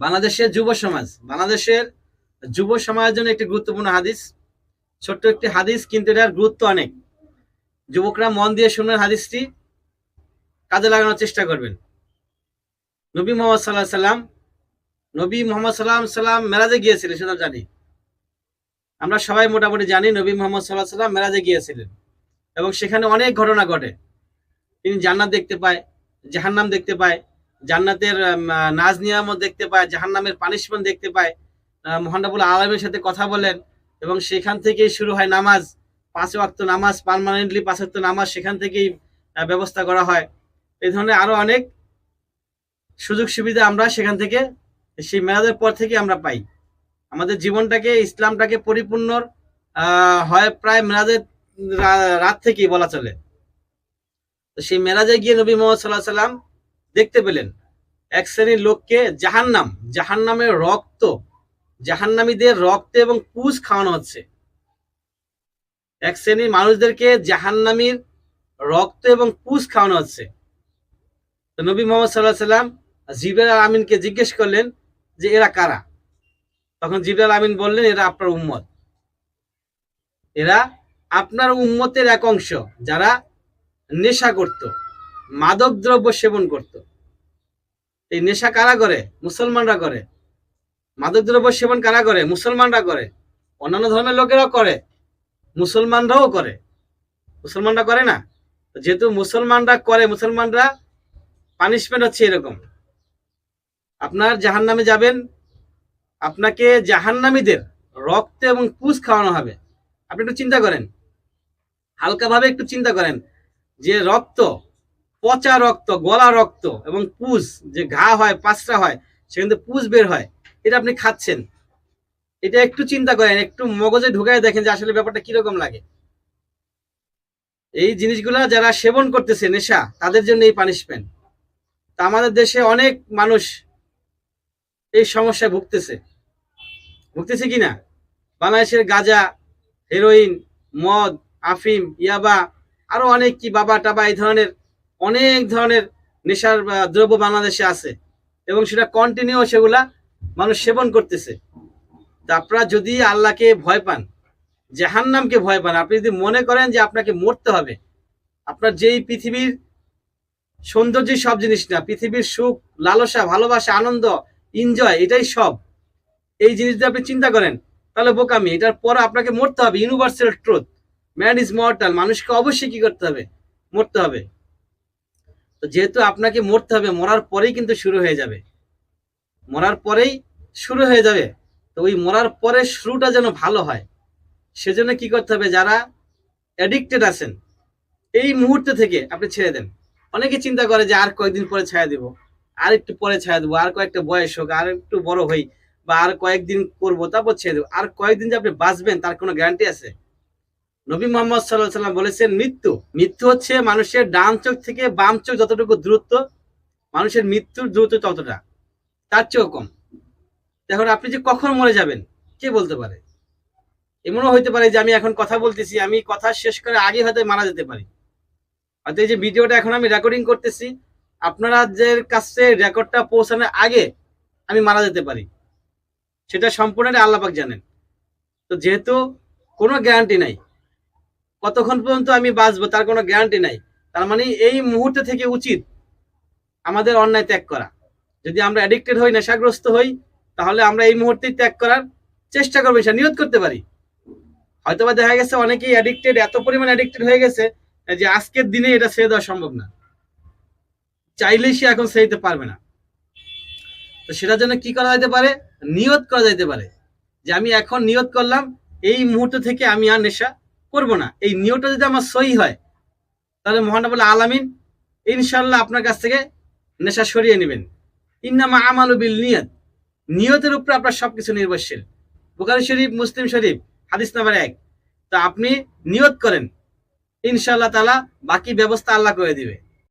বাংলাদেশের যুব সমাজ। বাংলাদেশের যুব সমাজের জন্য একটি গুরুত্বপূর্ণ হাদিস। ছোট্ট একটি হাদিস, কিন্তু এটার গুরুত্ব অনেক। যুবকরা মন দিয়ে শুনবেন হাদিসটি, কাজে লাগানোর চেষ্টা করবেন। নবী মোহাম্মদ সাল্লাহ সাল্লাম, নবী মোহাম্মদ সাল্লাম সাল্লাম মেরাজে গিয়েছিলেন, সেটা জানি। আমরা সবাই মোটামুটি জানি নবী মোহাম্মদ সাল্লাহ সাল্লাম মেরাজে গিয়েছিলেন। এবং সেখানে অনেক ঘটনা ঘটে। তিনি জান্নাত দেখতে পায়, জাহান্নাম দেখতে পায় জান্নাতের নাজ নিয়ামত দেখতে পায়, জাহান্নামের পানিশমেন্ট দেখতে পায়। মহানবুল আলমের সাথে কথা বলেন এবং সেখান থেকেই শুরু হয় নামাজ। পাঁচ ওয়াক্ত নামাজ পার্মানেন্টলি পাঁচ ওয়াক্ত নামাজ সেখান থেকেই ব্যবস্থা করা হয়। এই ধরনের আরও অনেক সুযোগ সুবিধা আমরা সেখান থেকে, সেই মেয়াদের পর থেকে আমরা পাই। আমাদের জীবনটাকে, ইসলামটাকে পরিপূর্ণ হয় প্রায় মেরাজের রা- রাত থেকেই বলা চলে। তো সেই মেরাজে গিয়ে নবী মোহাম্মদ সাল্লাহ সাল্লাম দেখতে পেলেন। এক শ্রেণির লোককে জাহান্নাম, জাহান্নামের রক্ত, জাহান্নামীদের রক্ত এবং পুষ খাওয়ানো হচ্ছে। এক শ্রেণির মানুষদেরকে জাহান্নামীর রক্ত এবং পুষ খাওয়ানো হচ্ছে। তো নবী মোহাম্মদ সাল্লাহ সাল্লাম জিবরাল আমিনকে জিজ্ঞেস করলেন যে, এরা কারা? তখন জিবরাল আমিন বললেন, এরা আপনার উম্মত। এরা আপনার উম্মতের এক অংশ যারা নেশা করত। মাদক দ্রব্য সেবন করত। এই নেশা কারা করে? মুসলমানরা করে। মাদক দ্রব্য সেবন কারা করে? মুসলমানরা করে। অন্যান্য ধর্মের লোকেরাও করে। মুসলমানরাও করে। মুসলমানরা করে না? যেহেতু মুসলমানরা করে, মুসলমানরা পানিশমেন্ট হচ্ছে এরকম। আপনার জাহান্নামে যাবেন। আপনাকে জাহান্নামীদের রক্ত এবং পুষ খাওয়ানো হবে। আপনি একটু চিন্তা করেন। হালকাভাবে একটু চিন্তা করেন যে রক্ত পচা রক্ত, গলা রক্ত এবং পুষ, যে ঘা হয়, পাঁচটা হয়, সেখান থেকে পুষ বের হয়। এটা আপনি খাচ্ছেন। এটা একটু চিন্তা করেন, একটু মগজে ঢুকায় দেখেন যে আসলে ব্যাপারটা কীরকম লাগে। এই জিনিসগুলা যারা সেবন করতেছে নেশা, তাদের জন্য এই পানিশমেন্ট তা আমাদের দেশে অনেক মানুষ এই সমস্যায় ভুগতেছে। ভুগতেছে কিনা বাংলাদেশের গাঁজা হেরোইন মদ, আফিম, ইয়াবা, আরও অনেক কি বাবা টাবা এই ধরনের অনেক ধরনের নেশার দ্রব্য বাংলাদেশে আছে এবং সেটা কন্টিনিউ সেগুলা মানুষ সেবন করতেছে। তা আপনারা যদি আল্লাহকে ভয় পান, জাহান্নামকে ভয় পান, আপনি যদি মনে করেন যে আপনাকে মরতে হবে, আপনার যেই পৃথিবীর সৌন্দর্য সব জিনিস না, পৃথিবীর সুখ, লালসা, ভালোবাসা, আনন্দ এনজয় এটাই সব। এই জিনিস যদি আপনি চিন্তা করেন, তাহলে বোকামি, এটার পর আপনাকে মরতে হবে universal truth man is mortal মানুষকে অবশ্যই কি করতে হবে? মরতে হবে। তো যেহেতু আপনাকে মরতে হবে, মরার পরেই কিন্তু শুরু হয়ে যাবে। মরার পরেই শুরু হয়ে যাবে। তো ওই মরার পরে শুরুটা যেন ভালো হয়, সেজন্য কি করতে হবে, যারা অ্যাডিক্টেড আছেন, এই মুহূর্তে থেকে আপনি ছেড়ে দেন। অনেকে চিন্তা করে যে, আর কয়েকদিন পরে ছায়া দেবো, আর একটু পরে ছায়া দেবো, আর কয়েকটা বয়স হোক, আর একটু বড় হই, বা আর কয়েকদিন করব, তারপর ছেড়ে দেবো। আর কয়েকদিন যে আপনি বাঁচবেন, তার কোনো গ্যারান্টি আছে? নবী মোহাম্মদ সাল্লাহ সাল্লাম বলেছেন, মৃত্যু মৃত্যু হচ্ছে মানুষের ডান চোখ থেকে বাম চোখ যতটুকু দূরত্ব, মানুষের মৃত্যুর দূরত্ব ততটা। তার চেয়েও কম। এখন আপনি যে কখন মরে যাবেন, কে বলতে পারে? এমনও হইতে পারে যে আমি এখন কথা বলতেছি, আমি কথা শেষ করে আগে হয়তো মারা যেতে পারি। হয়তো এই যে ভিডিওটা এখন আমি রেকর্ডিং করতেছি, আপনাদের কাছে রেকর্ডটা পৌঁছানোর আগে আমি মারা যেতে পারি। সেটা সম্পূর্ণ আল্লাপাক জানেন। তো যেহেতু কোনো গ্যারান্টি নাই কতক্ষণ পর্যন্ত আমি বাঁচবো তার কোনো গ্যারান্টি নাই। তার মানে এই মুহূর্তে থেকে উচিত আমাদের অন্যায় ত্যাগ করা। যদি আমরা অ্যাডিক্টেড হই, নেশাগ্রস্ত হই, তাহলে আমরা এই মুহূর্তেই ত্যাগ করার চেষ্টা করব সেটা নিয়ত করতে পারি। হয়তোবা দেখা গেছে অনেকেই অ্যাডিক্টেড এত পরিমাণ অ্যাডিক্টেড হয়ে গেছে যে আজকের দিনে এটা ছেড়ে দেওয়া সম্ভব না। চাইলেই সে এখন ছেড়ে পারবে না। তো সেটার জন্য কি করা যেতে পারে? নিয়ত করা যেতে পারে। যে আমি এখন নিয়ত করলাম, এই মুহূর্ত থেকে আমি আর নেশা করব না। এই নিয়তটা যদি আমার সহি হয়, তাহলে মহানবুল আলামিন ইনশাল্লাহ আপনার কাছ থেকে নেশা সরিয়ে নেবেন। ইন্নামা আমালু বিল নিয়ত। নিয়তের উপরে আপনার সবকিছু নির্ভরশীল। বোকারি শরীফ, মুসলিম শরীফ, হাদিস নাম্বার এক। তা আপনি নিয়ত করেন ইনশাল্লাহ তালা বাকি ব্যবস্থা আল্লাহ করে দিবে।